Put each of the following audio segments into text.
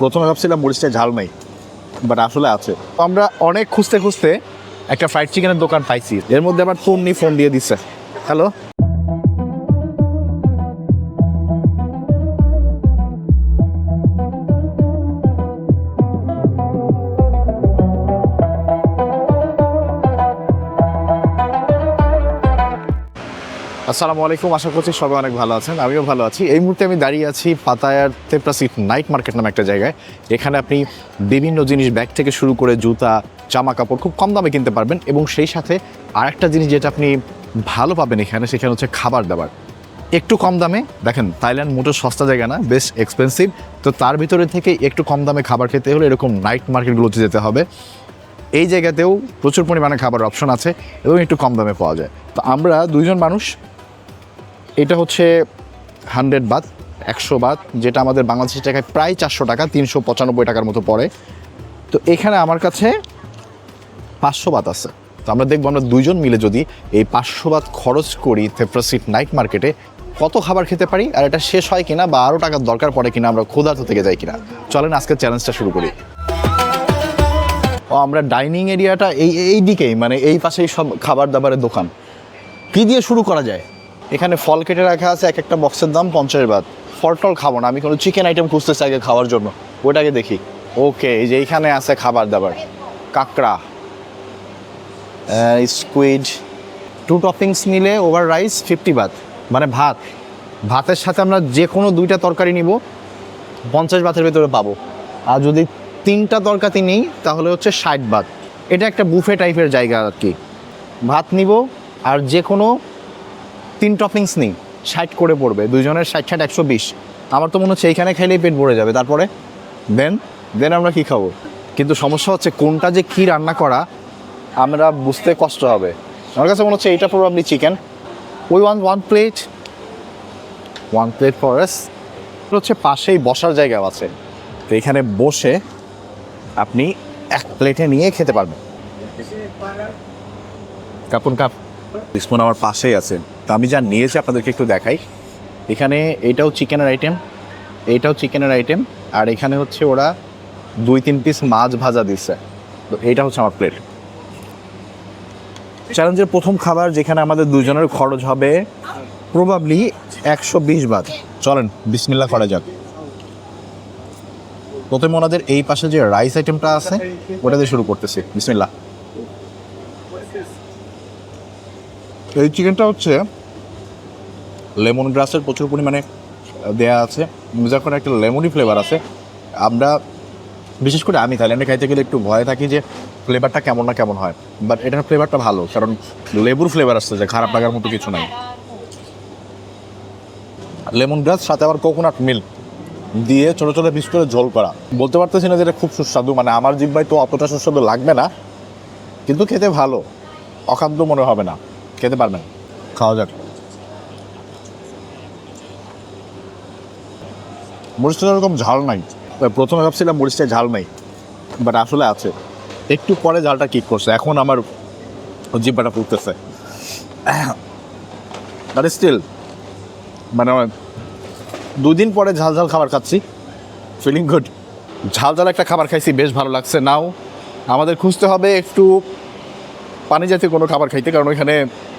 প্রথমে ভাবছিলাম মরিচটা ঝাল নাই বাট আসলে আছে। তো আমরা অনেক খুঁজতে খুঁজতে একটা ফ্রাইড চিকেনের দোকান পাইছি, এর মধ্যে আবার ফোন নিয়ে ফোন দিয়ে দিচ্ছে হ্যালো আসসালামু আলাইকুম। আশা করছি সবাই অনেক ভালো আছেন। আমিও ভালো আছি। এই মুহূর্তে আমি দাঁড়িয়ে আছি পাতায়ার তেপ্রাসিট নাইট মার্কেট নামে একটা জায়গায়। এখানে আপনি বিভিন্ন জিনিস, ব্যাগ থেকে শুরু করে জুতা, জামা কাপড় খুব কম দামে কিনতে পারবেন এবং সেই সাথে আরেকটা জিনিস যেটা আপনি ভালো পাবেন এখানে, সেখানে হচ্ছে খাবার দাবার। একটু কম দামে, দেখেন থাইল্যান্ড মোটো সস্তা জায়গা না, বেশ এক্সপেন্সিভ তো তার ভিতরে থেকে একটু কম দামে খাবার খেতে হলে এরকম নাইট মার্কেটগুলোতে যেতে হবে। এই জায়গাতেও প্রচুর পরিমাণে খাবার অপশন আছে এবং একটু কম দামে পাওয়া যায়। তো আমরা দুইজন মানুষ এটা হচ্ছে হান্ড্রেড বাত, একশো বাত, যেটা আমাদের বাংলাদেশের টাকায় প্রায় চারশো টাকা, তিনশো পঁচানব্বই টাকার মতো পড়ে। তো এখানে আমার কাছে পাঁচশো বাত আছে। তো আমরা দেখব আমরা দুইজন মিলে যদি এই পাঁচশো বাত খরচ করি থেফ্রাসিট নাইট মার্কেটে কত খাবার খেতে পারি আর এটা শেষ হয় কিনা বা আরও টাকার দরকার পড়ে কিনা আমরা ক্ষুধার্ত থেকে যাই কিনা। চলেন আজকের চ্যালেঞ্জটা শুরু করি। ও, আমরা ডাইনিং এরিয়াটা এই এই দিকেই মানে এই পাশেই সব খাবার দাবারের দোকান। কী দিয়ে শুরু করা যায়? এখানে ফল কেটে রাখা আছে, এক একটা বক্সের দাম পঞ্চাশ বাদ। ফল টল খাব না, আমি কোনো চিকেন আইটেম খুঁজতেছি আগে খাওয়ার জন্য। ওটাকে দেখি। ওকে এই যে এইখানে আছে খাবার দাবার। কাঁকড়া। স্কুইড টু টপিংস নিলে ওভার রাইস ফিফটি বাদ। মানে ভাত। ভাতের সাথে আমরা যে কোনো দুইটা তরকারি নিব, পঞ্চাশ বাতের ভেতরে পাবো। আর যদি তিনটা তরকারি নিই, তাহলে হচ্ছে ষাট বাত এটা একটা বুফে টাইপের জায়গা আর কি। ভাত নিব, আর যে কোনো তিন টপিংস নিই, ষাট করে পড়বে দুজনের ষাট ষাট, একশো বিশ। আমার তো মনে হচ্ছে এইখানে খাইলেই পেট ভরে যাবে। তারপরে দেন দেন আমরা কি খাব? কিন্তু সমস্যা হচ্ছে কোনটা যে কি রান্না করা, আমরা বুঝতে কষ্ট হবে। আমার কাছে মনে হচ্ছে এইটা প্রবাবলি চিকেন ওই one one plate one plate for S হচ্ছে পাশেই বসার জায়গা আছে। তো এখানে বসে আপনি এক প্লেটে নিয়ে খেতে পারবেন। কাপুন, কাপ। স্পুন আমার পাশেই আছে। তো আমি যা নিয়েছি আপনাদেরকে একটু দেখাই। এখানে এটাও চিকেনের আইটেম এটাও চিকেনের আইটেম আর এখানে হচ্ছে ওরা দুই তিন পিস মাছ ভাজা দিচ্ছে তো এইটা হচ্ছে আমার প্লেট চ্যালেঞ্জের প্রথম খাবার যেখানে আমাদের দুজনের খরচ হবে প্রবাবলি একশো বিশ বাদ। চলেন বিসমিল্লা করা যাক। প্রথমে ওনাদের এই পাশে যে রাইস আইটেমটা আছে ওটা দিয়ে শুরু করতেছি। বিসমিল্লা এই চিকেনটা হচ্ছে লেমন গ্রাসের প্রচুর পরিমাণে দেয়া আছে। করে একটা লেমনই ফ্লেভার আছে। আমরা, বিশেষ করে আমি থাইল্যান্ডে খাইতে গেলে একটু ভয় থাকি যে ফ্লেভারটা কেমন না কেমন হয়। বাট এটার ফ্লেভারটা ভালো, কারণ লেবুর ফ্লেভার আসছে যে খারাপ লাগার মতো কিছু নাই। লেমন গ্রাস সাথে আবার কোকোনাট মিল্ক দিয়ে ছোটো ছোটো পিস করে ঝোল করা। বলতে পারতেছি না যে এটা খুব সুস্বাদু মানে আমার জিব্বাই তো অতটা সুস্বাদু লাগবে না, কিন্তু খেতে ভালো, অখাদ্য মনে হবে না। খেতে পারবেন। খাওয়া যাক। মরিচটা এরকম ঝাল নাই। প্রথমে ভাবছিলাম মরিচটা ঝাল নাই বাট আসলে আছে। একটু পরে ঝালটা কিক করছে এখন আমার জিব্বাটা ফুটতেছে বাট স্টিল মানে দুদিন পরে ঝাল ঝাল খাবার খাচ্ছি। ফিলিং গুড ঝাল ঝাল একটা খাবার খাইছি বেশ ভালো লাগছে। নাও আমাদের খুঁজতে হবে একটু পানি জাতীয় কোনো খাবার খাইতে কারণ ওইখানে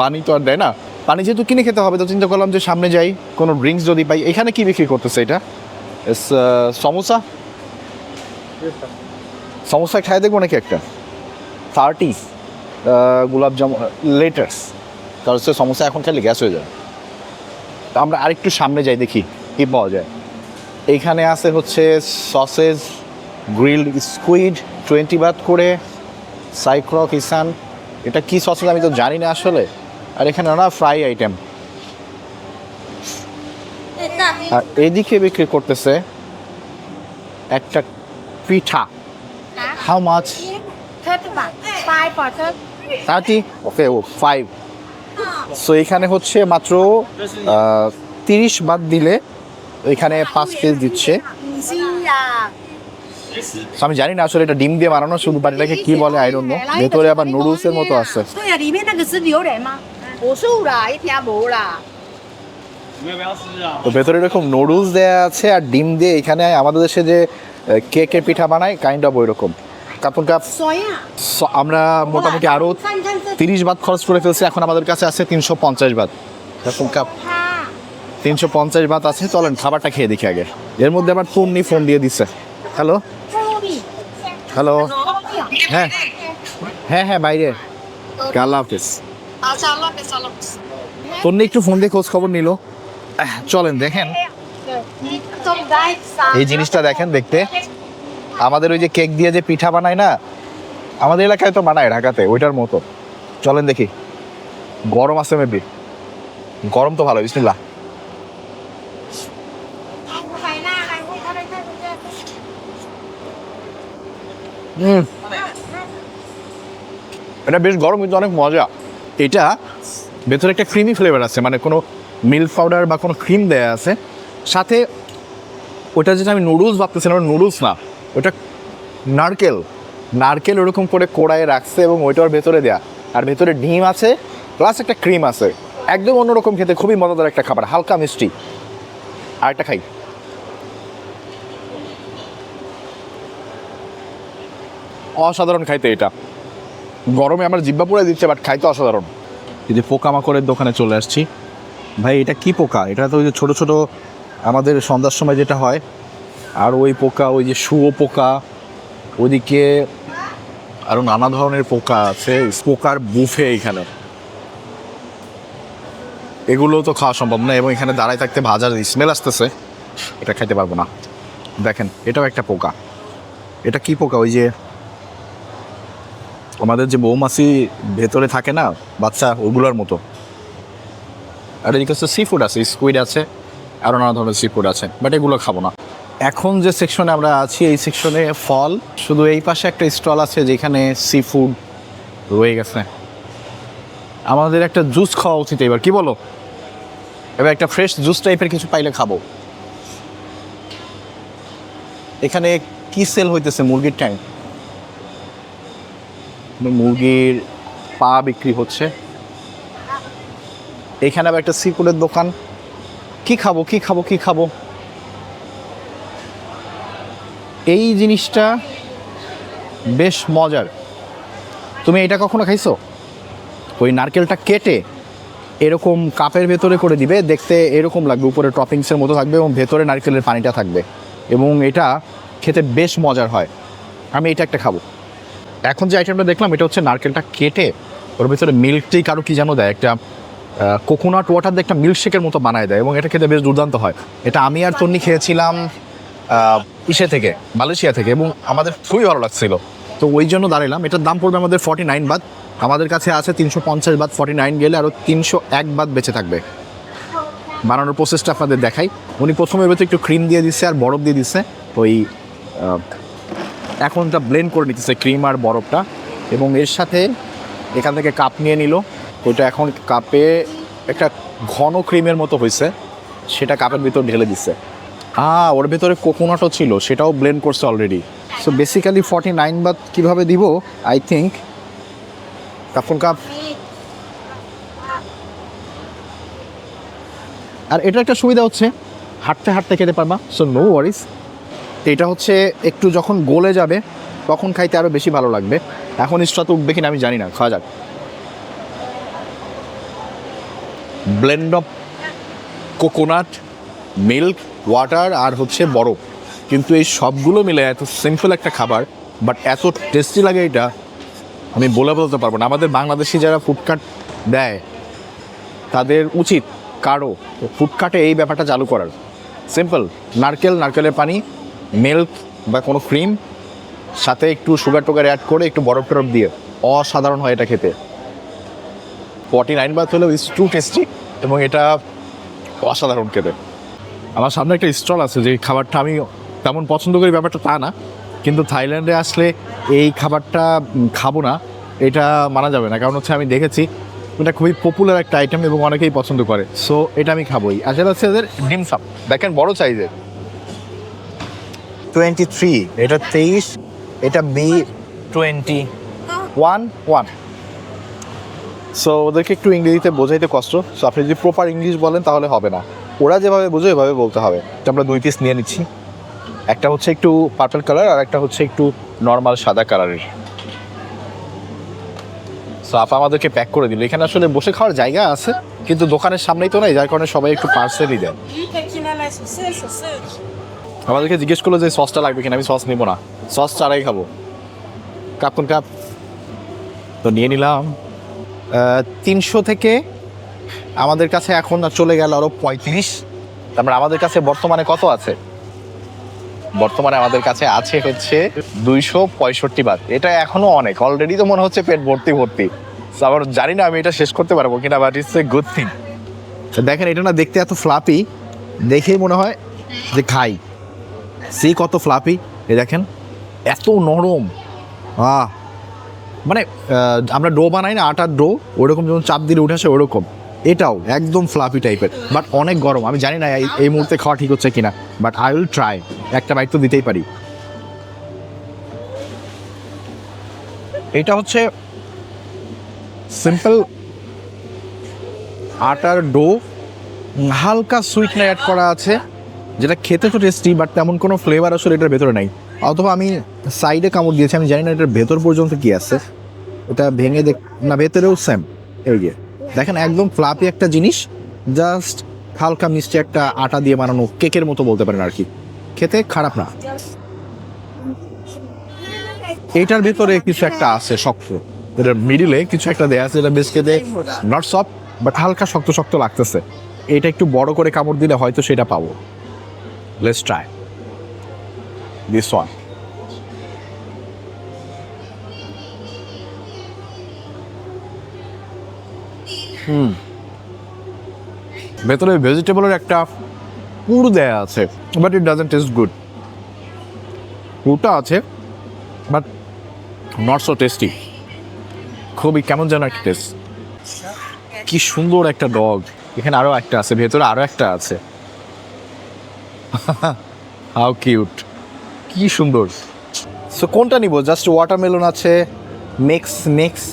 পানি তো আর দেয় না। পানি যেহেতু কিনে খেতে হবে, তো চিন্তা করলাম যে সামনে যাই, কোনো ড্রিঙ্কস যদি পাই। এখানে কি বিক্রি করতেছে এটা? সমোসা সমোসা খাই দেখব নাকি একটা? থার্টি গোলাপ জামুন লেটার্স কারণ হচ্ছে সমোসা এখন খেলে গ্যাস হয়ে যায় তো আমরা আরেকটু সামনে যাই দেখি, কি পাওয়া যায়। এইখানে আছে হচ্ছে সসেজ গ্রিলড স্কুইড টোয়েন্টি বাদ করে সাইক্রক ইসান এটা কি সসেজ আমি তো জানি না আসলে। আর এখানে না ফ্রাই আইটেম আর এদিকে বিক্রি করতেছে একটা পিঠা। How much. থার্টি ওকে ও ফাইভ সো এখানে হচ্ছে মাত্র তিরিশ বাদ দিলে এখানে পাঁচ পিস দিচ্ছে। আমি জানি না আসলে এটা ডিম দিয়ে বানানো শুধু বাড়িটাকে কি বলে আই ডোন্ট ভেতরে আবার নুডলসের মতো আছে। 对啊，里面那个是榴莲吗？我素啦，一条无啦。তো ভেতরে এরকম নুডলস দেয়া আছে আর ডিম দিয়ে এখানে আমাদের দেশে যে কেকের পিঠা বানায় কাইন্ড অফ ওই রকম কাপড় কাপ 水啊， স- আমরা মোটামুটি আরও 看看这 তিরিশ বাদ খরচ করে ফেলছি এখন আমাদের কাছে আছে তিনশো পঞ্চাশ বাদ কাপড় কাপ 它， তিনশো পঞ্চাশ বাত আছে চলেন খাবারটা খেয়ে দেখি আগে এর মধ্যে আবার তন্নি ফোন দিয়ে দিচ্ছে হ্যালো 这里， হ্যালো হ্যাঁ হ্যাঁ হ্যাঁ বাইরে আল্লাহ হাফিজ আচ্ছা তন্নি একটু ফোন দিয়ে খোঁজ খবর নিল। চলেন, দেখেন। এই জিনিসটা দেখেন, দেখতে। আমাদের ওই যে কেক দিয়ে যে পিঠা বানায় না, আমাদের এলাকায় তো বানায় ঢাকাতে, ওইটার মতো। চলেন দেখি। গরম আছে মেবি গরম তো ভালো বিসমিল্লা এটা বেশ গরম, কিন্তু অনেক মজা। এটা ভেতরে একটা ক্রিমি ফ্লেভার আছে মানে কোনো মিল্ক পাউডার বা কোনো ক্রিম দেয়া আছে। সাথে ওটা যেটা আমি নুডলস ভাবতেছিলাম ওটা নুডলস না, ওটা নারকেল। নারকেল ওরকম করে কোড়ায় রাখছে এবং ওইটার ভেতরে দেয়া। আর ভেতরে ডিম আছে প্লাস একটা ক্রিম আছে। একদম অন্যরকম খেতে, খুবই মজাদার একটা খাবার, হালকা মিষ্টি। আর একটা খাই। অসাধারণ খাইতে এটা। গরমে আমার জিব্বা পুড়ে দিচ্ছে বাট খাইতে অসাধারণ। এই যে পোকামাকড়ের দোকানে চলে আসছি। ভাই, এটা কি পোকা? এটা তো ওই যে ছোটো ছোটো আমাদের সন্ধ্যার সময় যেটা হয়, আর ওই পোকা, ওই যে শুয়ো পোকা ওদিকে আরও নানা ধরনের পোকা আছে, পোকার বুফে এখানে। এগুলো তো খাওয়া সম্ভব না, এবং এখানে দাঁড়ায় থাকতে ভাজার স্মেল আসতেছে, এটা খাইতে পারব না। দেখেন, এটাও একটা পোকা। এটা কি পোকা? ওই যে আমাদের যে মৌমাছি ভেতরে থাকে না, বাচ্চা ওগুলোর মতো। আর এদিকে হচ্ছে সি ফুড আছে স্কুইড আছে আরও নানা ধরনের সি ফুড আছে বাট এগুলো খাব না। এখন যে সেকশনে আমরা আছি, এই সেকশনে ফল, শুধু এই পাশে একটা স্টল আছে যেখানে সি ফুড রয়ে গেছে। আমাদের একটা জুস খাওয়া উচিত এবার, কি বলো? এবার একটা ফ্রেশ জুস টাইপের কিছু পাইলে খাব। এখানে কি সেল হইতেছে মুরগির ট্যাঙ্ক মুরগির পা বিক্রি হচ্ছে। এখানে আবার একটা সিপুরের দোকান। কি খাব কি খাব কি খাব? এই জিনিসটা বেশ মজার। তুমি এটা কখনো খাইছো? ওই নারকেলটা কেটে এরকম কাপের ভেতরে করে দিবে, দেখতে এরকম লাগবে, উপরে টপিংসের মতো থাকবে এবং ভেতরে নারকেলের পানিটা থাকবে। এবং এটা খেতে বেশ মজার হয়। আমি এটা একটা খাব। এখন যে আইটেমটা দেখলাম, এটা হচ্ছে নারকেলটা কেটে ওর ভিতরে মিল্ক কারও কি যেন দেয়, একটা কোকোনাট ওয়াটার দিয়ে একটা মিল্কশেকের মতো বানায় দেয় এবং এটা খেতে বেশ দুর্দান্ত হয়। এটা আমি আর তন্নি খেয়েছিলাম ইসে থেকে, মালয়েশিয়া থেকে এবং আমাদের খুবই ভালো লাগছিল। তো ওই জন্য দাঁড়ালাম এটার দাম পড়বে আমাদের ফর্টি নাইন বাদ আমাদের কাছে আছে তিনশো পঞ্চাশ বাদ ফর্টি নাইন গেলে আরও তিনশো এক বাদ বেঁচে থাকবে। বানানোর প্রসেসটা আপনাদের দেখাই। উনি প্রথমে ভেতরে একটু ক্রিম দিয়ে দিচ্ছে আর বরফ দিয়ে দিচ্ছে ওই এখন এটা ব্লেন্ড করে নিতেছে ক্রিম আর বরফটা এবং এর সাথে এখান থেকে কাপ নিয়ে নিল। ওইটা এখন কাপে একটা ঘন ক্রিমের মতো হয়েছে সেটা কাপের ভিতর ঢেলে দিচ্ছে আ ওর ভেতরে কোকোনাটও ছিল, সেটাও ব্লেন্ড করছে already so basically forty nine বাদ কীভাবে দিব? আই থিঙ্ক কাপুন কাপ আর এটা একটা সুবিধা হচ্ছে, হাঁটতে হাঁটতে খেতে পারবা। সো নো ওয়ারিস এটা হচ্ছে একটু যখন গলে যাবে, তখন খাইতে আরও বেশি ভালো লাগবে। এখন স্ট্রাতে উঠবে কিনা আমি জানি না, খাওয়া যাক। Blend of coconut milk water আর হচ্ছে বরফ। কিন্তু এই সবগুলো মিলে এত সিম্পল একটা খাবার বাট এত টেস্টি লাগে এটা, আমি বলে বলতে পারব না। আমাদের বাংলাদেশি যারা ফুডকার্ট দেয়, তাদের উচিত কারও ফুডকার্টে এই ব্যাপারটা চালু করার। সিম্পল নারকেল, নারকেলের পানি মিল্ক বা কোনো ক্রিম সাথে একটু সুগার টুগার অ্যাড করে একটু বরফ টরফ দিয়ে অসাধারণ হয় এটা খেতে। ফর্টি নাইন বাথ হলেও ইস টু টেস্টি এবং এটা অসাধারণ খেতে। আমার সামনে একটা স্টল আছে যে খাবারটা আমি তেমন পছন্দ করি, ব্যাপারটা তা না। কিন্তু থাইল্যান্ডে আসলে এই খাবারটা খাব না, এটা মানা যাবে না। কারণ হচ্ছে আমি দেখেছি এটা খুবই পপুলার একটা আইটেম এবং অনেকেই পছন্দ করে। সো এটা আমি খাবোই। আসলে হচ্ছে এদের ডিম সাপ। দেখেন বড় সাইজের টোয়েন্টি থ্রি এটা তেইশ এটা B twenty one one so ওদেরকে একটু ইংরেজিতে বোঝাইতে কষ্ট। সো আপনি যদি প্রপার ইংলিশ বলেন তাহলে হবে না। ওরা যেভাবে বোঝে ওইভাবে বলতে হবে। তো আমরা দুই পিস নিয়ে নিচ্ছি। একটা হচ্ছে একটু পার্পল কালার আর একটা হচ্ছে একটু নর্মাল সাদা কালারের সো আপা আমাদেরকে প্যাক করে দিল। এখানে আসলে বসে খাওয়ার জায়গা আছে কিন্তু দোকানের সামনেই তো নাই যার কারণে সবাই একটু পার্সেলই দেয়। আমাদেরকে জিজ্ঞেস করল যে সসটা লাগবে কিনা, আমি সস নিবো না। সস ছাড়াই খাব। কাপ কোন কাপ? তো নিয়ে নিলাম। তিনশো থেকে আমাদের কাছে এখন চলে গেল আরও পঁয়ত্রিশ। তারপরে আমাদের কাছে বর্তমানে কত আছে? বর্তমানে আমাদের কাছে আছে হচ্ছে দুইশো পঁয়ষট্টি বাদ। এটা এখনও অনেক। অলরেডি তো মনে হচ্ছে পেট ভর্তি ভর্তি। আবার জানি না আমি এটা শেষ করতে পারব কিনা but it's a good thing দেখেন, এটা না দেখতে এত ফ্লাপি দেখেই মনে হয় যে খাই। সি কত ফ্লাপি এ দেখেন এত নরম। আহ! মানে আমরা ডো বানাই না আটার ডো ওরকম যখন চাপ দিলে উঠে আসে ওরকম। এটাও একদম ফ্লাফি টাইপের বাট অনেক গরম। আমি জানি না এই- এই মুহূর্তে খাওয়া ঠিক হচ্ছে কিনা বাট আই উইল ট্রাই একটা বাইট তো দিতেই পারি। এটা হচ্ছে সিম্পল আটার ডো হালকা সুইটনার অ্যাড করা আছে। যেটা খেতে তো টেস্টি বাট তেমন কোনো ফ্লেভার আসলে এটার ভেতরে নাই। অথবা আমি সাইডে কামড় দিয়েছি, আমি জানি না এটার ভেতর পর্যন্ত কি আছে। এটা ভেঙে দেখ, না, ভেতরেও সেম এই যে। দেখেন, একদম ফ্লাপি একটা জিনিস জাস্ট হালকা মিষ্টি একটা আটা দিয়ে বানানো কেকের মতো বলতে পারেন আর কি। খেতে খারাপ না। এটার ভেতরে কিছু একটা আছে শক্ত। এটার মিডিলে কিছু একটা দেয়া আছে, এটা বেশ খেতে নট সফট বাট হালকা শক্ত শক্ত লাগতেছে। এটা একটু বড় করে কামড় দিলে হয়তো সেটা পাবো। Let's try this one hmm ভেতরে ভেজিটেবলের একটা পুর দেয়া আছে but it doesn't taste good পুরটা আছে বাট নট সো টেস্টি খুবই কেমন যেন একটা টেস্ট কি সুন্দর একটা ডগ এখানে আরও একটা আছে, ভেতরে আরও একটা আছে। হাউ কিউট কি সুন্দর। সো কোনটা নিব? জাস্ট ওয়াটারমেলন আছে মিক্স মিক্স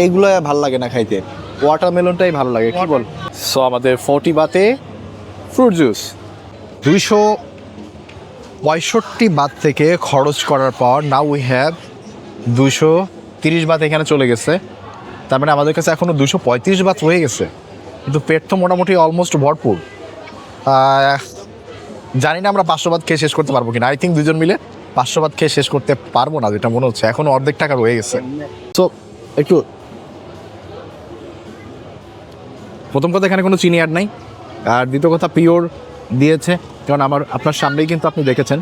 এইগুলো ভালো লাগে না খাইতে। ওয়াটারমেলনটাই ভালো লাগে, কি বল? সো আমাদের ফোর্টি বাতে ফ্রুট জুস দুইশো পঁয়ষট্টি বাত থেকে খরচ করার পর নাও উই হ্যাভ দুশো তিরিশ বাত এখানে চলে গেছে। তার মানে আমাদের কাছে এখনও দুশো পঁয়ত্রিশ বাত রয়ে গেছে। কিন্তু পেট তো মোটামুটি অলমোস্ট ভরপুর। জানি না আমরা পাঁচশো বাদ খেয়ে শেষ করতে পারব কিনা। আই থিঙ্ক দুজন মিলে পাঁচশো বাদ খেয়ে শেষ করতে পারব না যেটা মনে হচ্ছে। এখনও অর্ধেক টাকা রয়ে গেছে। তো একটু প্রথম কথা এখানে কোনো চিনি অ্যাড নাই। আর দ্বিতীয় কথা পিওর দিয়েছে। কারণ আমার আপনার সামনেই কিন্তু আপনি দেখেছেন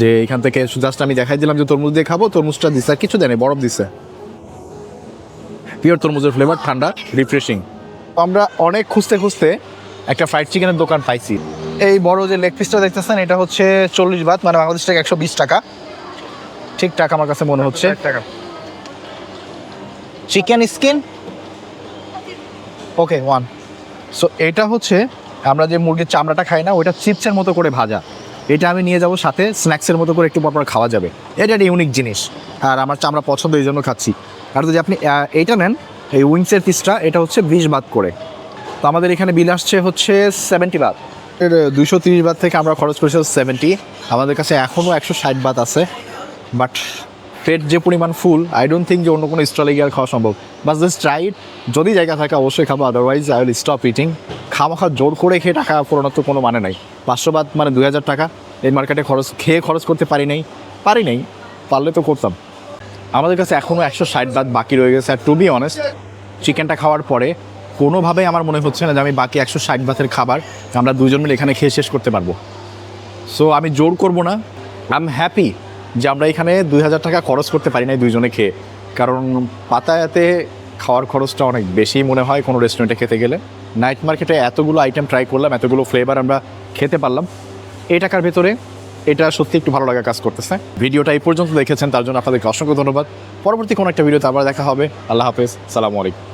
যে এখান থেকে জাস্ট আমি দেখাই দিলাম যে তরমুজ দিয়ে খাব তরমুজটা দিছে। আর কিছু দেয় নাই, বরফ দিছে। পিওর তরমুজের ফ্লেভার ঠান্ডা রিফ্রেশিং আমরা অনেক খুঁজতে খুঁজতে একটা ফ্রাইড চিকেনের দোকান পাইছি। এই বড় যে লেগ পিসটা দেখতেছেন এটা হচ্ছে চল্লিশ বাত মানে বাংলাদেশ থেকে একশো বিশ টাকা। ঠিকঠাক আমার কাছে মনে হচ্ছে। টাকা। Chicken skin okay one so এটা হচ্ছে আমরা যে মুরগির চামড়াটা খাই না ওইটা চিপসের মতো করে ভাজা। এটা আমি নিয়ে যাব সাথে স্ন্যাক্সের মতো করে একটু পরপর খাওয়া যাবে। এটা একটা ইউনিক জিনিস আর আমার চামড়া পছন্দ এই জন্য খাচ্ছি। আর যদি আপনি এইটা নেন এই উইংসের পিসটা এটা হচ্ছে বিশ বাদ করে। তো আমাদের এখানে বিল আসছে হচ্ছে সেভেন্টি বাদ দুশো তিরিশ বাদ থেকে আমরা খরচ করেছি সেভেন্টি আমাদের কাছে এখনও একশো ষাট বাদ আছে। বাট পেট যে পরিমাণ ফুল আই ডোন্ট থিঙ্ক যে অন্য কোনো স্টলে গিয়ে আর খাওয়া সম্ভব। বাস জাস্ট ট্রাইড যদি জায়গা থাকে অবশ্যই খাব otherwise I will stop eating খামাখা জোর করে খেয়ে টাকা পুরোনো তো কোনো মানে নাই। পাঁচশো বাদ মানে দুই হাজার টাকা। এই মার্কেটে খরচ, খেয়ে খরচ করতে পারি নাই। পারি নাই। পারলে তো করতাম। আমাদের কাছে এখনও একশো ষাট বাদ বাকি রয়ে গেছে। আর টু বি অনেস্ট চিকেনটা খাওয়ার পরে কোনোভাবেই আমার মনে হচ্ছে না যে আমি বাকি একশো ষাট বাতের খাবার আমরা দুজন মিলে এখানে খেয়ে শেষ করতে পারব। সো আমি জোর করব না। আই এম হ্যাপি যে আমরা এখানে দুই হাজার টাকা খরচ করতে পারি নাই দুইজনে খেয়ে। কারণ পাতায়াতে খাওয়ার খরচটা অনেক বেশি মনে হয় কোনো রেস্টুরেন্টে খেতে গেলে। নাইট মার্কেটে এতগুলো আইটেম ট্রাই করলাম, এতগুলো ফ্লেভার আমরা খেতে পারলাম। এই টাকার ভেতরে এটা সত্যি একটু ভালো লাগা কাজ করতেছে। ভিডিওটা এই পর্যন্ত দেখেছেন, তার জন্য আপনাদেরকে অসংখ্য ধন্যবাদ। পরবর্তী কোনো একটা ভিডিওতে আবার দেখা হবে। আল্লাহ হাফেজ। সালামু আলাইকুম।